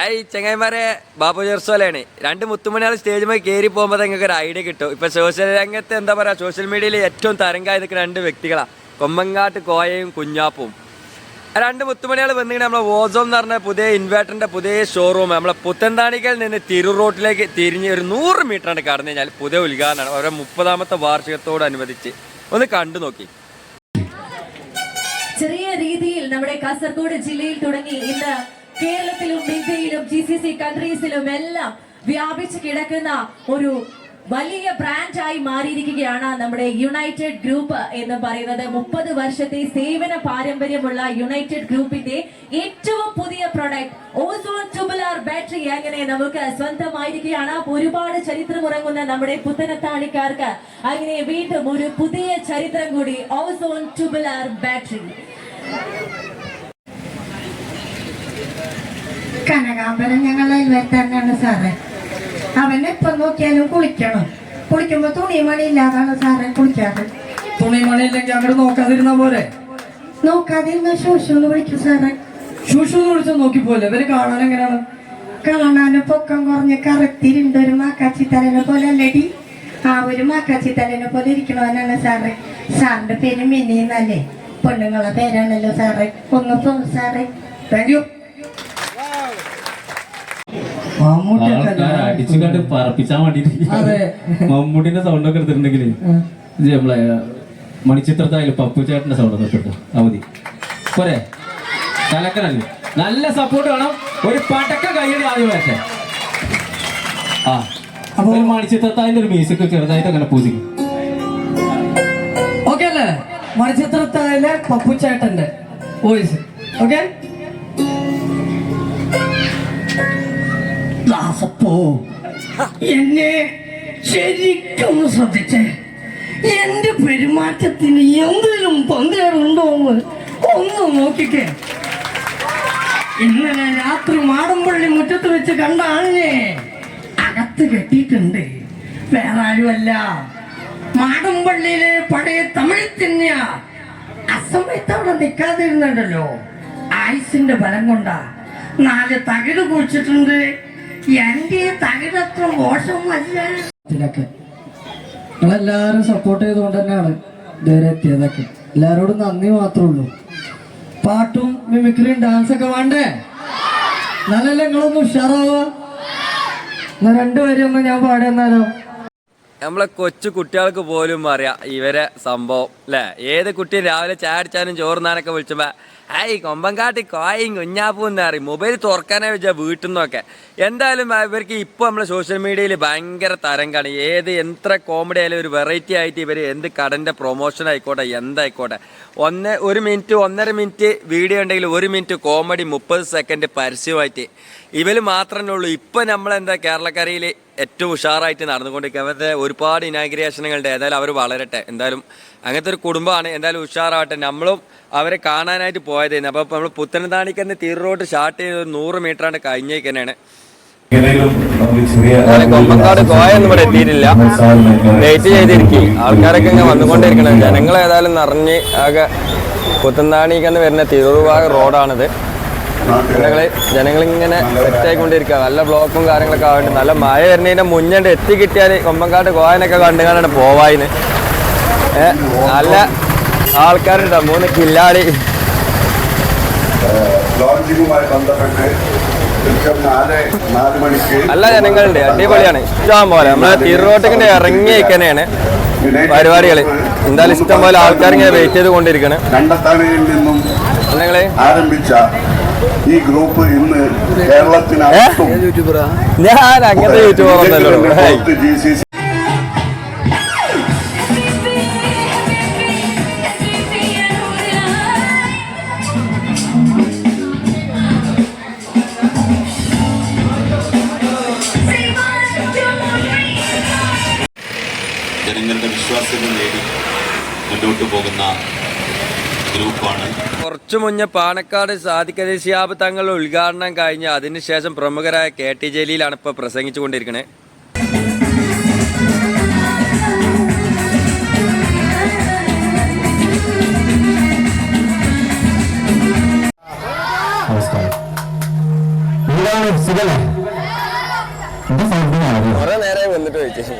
Hi ചങ്ങായിമാരെ ബാബു ജെർസോലാണ്. രണ്ട് മുത്തുമണിയാൾ സ്റ്റേജുമായി കയറി പോകുമ്പോൾ നിങ്ങൾക്ക് ഒരു ഐഡിയ കിട്ടും. ഇപ്പം സോഷ്യൽ രംഗത്ത് എന്താ പറയുക സോഷ്യൽ മീഡിയയിൽ ഏറ്റവും തരംഗായി നിൽക്കുന്ന രണ്ട് വ്യക്തികളാണ് കൊമ്പങ്ങാട്ട് കോയയും കുഞ്ഞാപ്പും. രണ്ട് മുത്തുമണിയാൾ വന്നിങ്ങനെ നമ്മളെ വോസോം എന്ന് പറഞ്ഞ പുതിയ ഇൻവേർട്ടറിന്റെ പുതിയ ഷോറൂം നമ്മളെ പുത്തൻതാണിക്കൽ നിന്ന് തിരു റോട്ടിലേക്ക് തിരിഞ്ഞ് ഒരു നൂറ് മീറ്ററാണ് കടന്നു കഴിഞ്ഞാൽ പുതിയ ഉദ്ഘാടനമാണ്. അവരുടെ മുപ്പതാമത്തെ വാർഷികത്തോടനുബന്ധിച്ച് ഒന്ന് കണ്ടു നോക്കി. ചെറിയ രീതിയിൽ നമ്മുടെ കാസർഗോഡ് ജില്ലയിൽ തുടങ്ങി. ഇന്ന് കേരളത്തിലും ഇന്ത്യയിലും ജി സി സി കൺട്രീസിലും എല്ലാം വ്യാപിച്ചു കിടക്കുന്ന ഒരു വലിയ ബ്രാൻഡായി മാറിയിരിക്കുകയാണ് നമ്മുടെ യുണൈറ്റഡ് ഗ്രൂപ്പ് എന്ന് പറയുന്നത്. മുപ്പത് വർഷത്തെ സേവന പാരമ്പര്യമുള്ള യുണൈറ്റഡ് ഗ്രൂപ്പിന്റെ ഏറ്റവും പുതിയ പ്രൊഡക്റ്റ് ഓസോൺ ട്യൂബുലാർ ബാറ്ററി അങ്ങനെ നമുക്ക് സ്വന്തമായിരിക്കുകയാണ്. ഒരുപാട് ഒരുപാട് ചരിത്രമുറങ്ങുന്ന നമ്മുടെ പുത്തനത്താണിക്കാർക്ക് അങ്ങനെ വീണ്ടും ഒരു പുതിയ ചരിത്രം കൂടി ഓസോൺ ട്യൂബുലാർ ബാറ്ററി കനകാമ്പരം ഞങ്ങളുടെ തന്നെയാണ് സാറേ. അവൻ എപ്പം നോക്കിയാലും കുളിക്കണം. കുളിക്കുമ്പോ തുണിമണി ഇല്ലാതാണ് സാറേ കുളിക്കാറ് തുണിമണി ഇല്ലെങ്കിൽ അങ്ങോട്ട് നോക്കാതിരുന്ന പോലെ നോക്കാതിരുന്ന ശോഷം എന്ന് വിളിക്കും സാറേ. ശുഷു എന്ന് വിളിച്ചാൽ നോക്കി പോലെ ഇവർ കാണാൻ എങ്ങനെയാണ്? കാണാനും പൊക്കം കുറഞ്ഞ് കറുത്തിരുണ്ട് ഒരു മാക്കാച്ചി തലേനെ പോലെ അല്ലടി. ആ ഒരു മാക്കാച്ചി തലേനെ പോലെ ഇരിക്കണവനാണ് സാറേ. സാറിന്റെ പേര് മിനി എന്നല്ലേ പെണ്ണുങ്ങളെ പേരാണല്ലോ സാറേ. ഒന്ന് പോ സാറേ. താങ്ക് യു ആൾക്കാരെ അടിച്ചു കണ്ട് പറപ്പിച്ചാൻ വേണ്ടിട്ട്. മമ്മൂട്ടിന്റെ സൗണ്ട് ഒക്കെ എടുത്തിട്ടുണ്ടെങ്കിൽ നമ്മളെ മണിച്ചിത്രത്തായാലും പപ്പു ചേട്ടന്റെ സൗണ്ട് ഒക്കെ അവധി പോരെ. കലക്കനല്ലേ നല്ല സപ്പോർട്ട് വേണം. ഒരു പടക്ക കൈയടി ആദ്യം വരട്ടെ ആ. അപ്പൊ മണിച്ചിത്രത്തായന്റെ ഒരു മ്യൂസിക് ചെറുതായിട്ട് അങ്ങനെ പൂജിക്കും. ഓക്കെ അല്ലേ? മണിച്ചിത്രത്താഴിലെ പപ്പുച്ചേട്ടന്റെ വോയിസ് ഓക്കെ ദാസപ്പോ എന്നെ ശരിക്കും ശ്രദ്ധിച്ചേ. എന്റെ പെരുമാറ്റത്തിന് എന്തെങ്കിലും പങ്കേറുണ്ടോ എന്ന് ഒന്ന് നോക്കിക്കേ. ഇന്നലെ രാത്രി മാടമ്പള്ളി മുറ്റത്ത് വെച്ച് കണ്ട ആളിനെ അകത്ത് കെട്ടിയിട്ടുണ്ട്. വേറെ ആരുമല്ല. മാടമ്പള്ളിയിലെ പഴയ തമിഴ് തന്നെയാ അസമയത്ത് അവിടെ നിൽക്കാതിരുന്നുണ്ടല്ലോ. ആയുസിന്റെ ബലം കൊണ്ടാ നാല് തകിട് കുഴിച്ചിട്ടുണ്ട്. എന്റെ തകിടത്ര മോശമല്ല. ഇതിലൊക്കെ. നിങ്ങളെല്ലാരും സപ്പോർട്ട് ചെയ്തുകൊണ്ട് തന്നെയാണ് ഇതുവരെ എത്തിയതൊക്കെ. എല്ലാരോടും നന്ദി മാത്രമേ ഉള്ളൂ. പാട്ടും മിമിക്രിയും ഡാൻസ് ഒക്കെ വേണ്ടേ? നല്ലല്ലേ നിങ്ങളൊന്ന് ഉഷാറാവുക? എന്നാ രണ്ടുപേരും ഒന്ന് ഞാൻ പാടിയെന്നാലോ നമ്മളെ കൊച്ചു കുട്ടികൾക്ക് പോലും അറിയാം ഇവരെ സംഭവം അല്ലേ? ഏത് കുട്ടിയും രാവിലെ ചായ അടിച്ചാലും ചോറുന്നാനൊക്കെ വിളിച്ചുമ്പോ ഹായ് കൊമ്പങ്കാട്ടി കോയും കുഞ്ഞാപ്പൂ എന്ന് പറയും. മൊബൈൽ തുറക്കാനേ വെച്ചാൽ വീട്ടിൽ നിന്നൊക്കെ എന്തായാലും ഇവർക്ക് ഇപ്പോൾ നമ്മൾ സോഷ്യൽ മീഡിയയിൽ ഭയങ്കര തരംഗാണ് ഏത് എത്ര കോമഡി ആയാലും ഒരു വെറൈറ്റി ആയിട്ട് ഇവർ എന്ത് കടന്റെ പ്രൊമോഷൻ ആയിക്കോട്ടെ എന്തായിക്കോട്ടെ. ഒന്ന് ഒരു മിനിറ്റ് ഒന്നര മിനിറ്റ് വീഡിയോ ഉണ്ടെങ്കിൽ ഒരു മിനിറ്റ് കോമഡി മുപ്പത് സെക്കൻഡ് പരസ്യമായിട്ട്. ഇവർ മാത്രമേ ഉള്ളൂ. ഇപ്പം നമ്മളെന്താ കേരളക്കരയിൽ ഏറ്റവും ഉഷാറായിട്ട് നടന്നുകൊണ്ടിരിക്കുക അവരുടെ ഒരുപാട് ഇനാഗ്രേഷനുകളുടെ ഏതായാലും അവർ വളരട്ടെ. എന്തായാലും അങ്ങനത്തെ ഒരു കുടുംബമാണ് എന്തായാലും ഉഷാറാവട്ടെ. നമ്മളും അവരെ കാണാനായിട്ട് പോയതായിരുന്നു അപ്പോൾ നമ്മൾ പുത്തനന്താണിക്ക് തന്നെ റോഡ് സ്റ്റാർട്ട് ചെയ്ത് ഒരു നൂറ് മീറ്ററാണ് കഴിഞ്ഞേക്ക് തന്നെയാണ് ഞാൻ കൊമ്പങ്കാട് കോയൊന്നും ഇവിടെ എത്തിയിട്ടില്ല. വെയിറ്റ് ചെയ്തിരിക്കും. ആൾക്കാരൊക്കെ ഇങ്ങനെ വന്നുകൊണ്ടിരിക്കണം ജനങ്ങൾ ഏതായാലും നിറഞ്ഞ് ആകെ പുത്തന്താണിക്കന്ന് വരുന്ന തിരൂർ ഭാഗം റോഡാണിത്. ജനങ്ങൾ ജനങ്ങളിങ്ങനെ സെറ്റ് ആയിക്കൊണ്ടിരിക്കുക നല്ല ബ്ലോക്കും കാര്യങ്ങളൊക്കെ ആവട്ടെ. നല്ല മഴ വരുന്നതിന്റെ മുന്നേ എത്തി കിട്ടിയാൽ കൊമ്പങ്ങാട് കോയനൊക്കെ കണ്ടുകാണാണ് പോവായിന്. നല്ല ആൾക്കാരുണ്ടോ. മൂന്ന് കില്ലാടി. അല്ല നല്ല ജനങ്ങളുണ്ട്. അടിപൊളിയാണ്. ഇഷ്ടം പോലെ. നമ്മളെ തിരുറോട്ടിന്റെ ഇറങ്ങി പരിപാടികൾ എന്തായാലും ഇഷ്ടം പോലെ ആൾക്കാർ ഇങ്ങനെ വെയിറ്റ് ചെയ്ത് കൊണ്ടിരിക്കണ്. കണ്ടത്താനയിൽ നിന്നും ആരംഭിച്ച ഈ ഗ്രൂപ്പ് ഇന്ന് കേരളത്തിനകത്തും ഞാൻ അങ്ങനത്തെ യൂട്യൂബർ ഒന്നല്ലോ ജനങ്ങളുടെ വിശ്വാസങ്ങൾ നേടി മുന്നോട്ട് പോകുന്ന ഗ്രൂപ്പാണ്. കുറച്ചു മുന്നേ പാണക്കാട് സാദിഖ് ശിഹാബ് തങ്ങളുടെ ഉദ്ഘാടനം കഴിഞ്ഞ് അതിനുശേഷം പ്രമുഖരായ കെ ടി ജലീലാണ് ഇപ്പോൾ പ്രസംഗിച്ചുകൊണ്ടിരിക്കുന്നത് നമസ്കാരം. എന്താണ് സുഖല്ലേ വന്നിട്ട് ചോദിച്ചു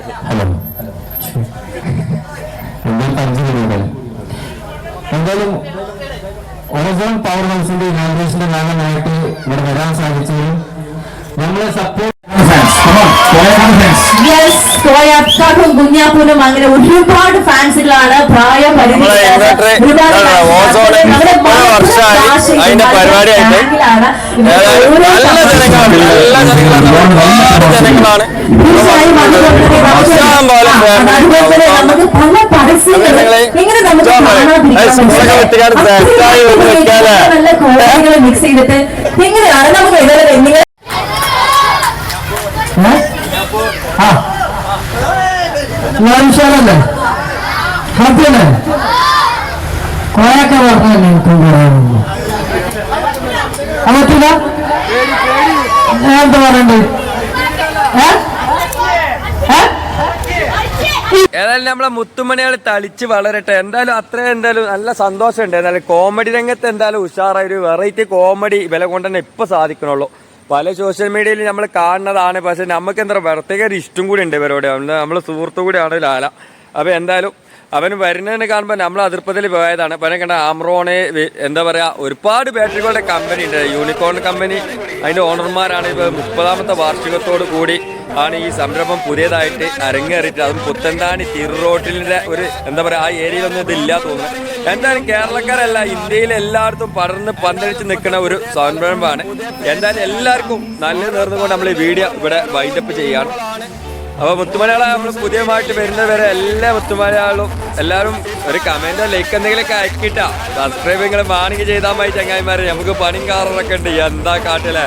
എന്തായാലും ഹൗസിന്റെ ഇനാഗ്രേഷന്റെ ഭാഗമായിട്ട് ഇവിടെ വരാൻ സാധിച്ചതിലും നമ്മളെ സപ്പോർട്ട് ജനങ്ങളാണ്. ഒരുപാട് ഫാൻസുകളാണ് തന്നെ നമുക്ക് പോലെ പല ഇങ്ങനെ പോലെ. നല്ല മിക്സ് ചെയ്തിട്ട് എങ്ങനെയാണ് നമുക്ക് ഇതുവരെ നിങ്ങൾ ഞാൻ ഉഷാറല്ലേ ഹാപ്പി അല്ലേ കൊറേയൊക്കെ പറഞ്ഞല്ലേ എനിക്കും പറയാനുള്ളൂ അത് പറ്റില്ല ഞാൻ എന്താ പറയണ്ടേ? ഏതായാലും നമ്മളെ മുത്തുമണികൾ തളിച്ച് വളരട്ടെ. എന്തായാലും അത്രയും എന്തായാലും നല്ല സന്തോഷമുണ്ട്. എന്തായാലും കോമഡി രംഗത്ത് എന്തായാലും ഉഷാറായ ഒരു വെറൈറ്റി കോമഡി വില കൊണ്ട് തന്നെ ഇപ്പൊ സാധിക്കണുള്ളൂ. പല സോഷ്യൽ മീഡിയയിൽ നമ്മൾ കാണുന്നതാണ്. പക്ഷെ നമുക്ക് എന്താ പ്രത്യേക ഒരു ഇഷ്ടം കൂടി ഉണ്ട് ഇവരോട്. നമ്മൾ സുഹൃത്തു കൂടിയാണ് ലാല. അപ്പൊ എന്തായാലും അവൻ വരുന്നതിനെ കാണുമ്പോൾ നമ്മൾ അതിർപ്പത്തിൽ പോയതാണ്. അപ്പം കണ്ട ആംറോണ് എന്താ പറയാ ഒരുപാട് ബാറ്ററികളുടെ കമ്പനി ഉണ്ട്. യൂണിക്കോൺ കമ്പനി അതിന്റെ ഓണർമാരാണ് ഇപ്പൊ മുപ്പതാമത്തെ വാർഷികത്തോട് കൂടി ആണ് ഈ സംരംഭം പുതിയതായിട്ട് അരങ്ങേറിയിട്ട്. അതും പുത്തൻതാണി തിരു റോഡിന്റെ ഒരു എന്താ പറയാ ആ ഏരിയയിലൊന്നും ഇതില്ല തോന്നുന്നു. എന്തായാലും കേരളക്കാരല്ല ഇന്ത്യയിൽ എല്ലായിടത്തും പടർന്ന് പന്തലിച്ച് നിൽക്കുന്ന ഒരു സംരംഭമാണ്. എന്തായാലും എല്ലാവർക്കും നല്ല നേർന്നുകൊണ്ട് നമ്മൾ ഈ വീഡിയോ ഇവിടെ വൈൻഡപ്പ് ചെയ്യാണ് അപ്പൊ മുത്തുമലയാളം നമ്മൾ പുതിയമായിട്ട് വരുന്നവരെ എല്ലാ മുത്തുമലയാളും എല്ലാവരും ഒരു കമന്റോ ലൈക്ക് എന്തെങ്കിലുമൊക്കെ അയക്കിട്ടാ. സബ്സ്ക്രൈബ് നിങ്ങൾ മാണിക്ക് ചെയ്താൽ മതി ചങ്ങായിമാരെ. നമുക്ക് പണിയും കാറൊക്കെ ഉണ്ട്. എന്താ കാട്ടിലെ?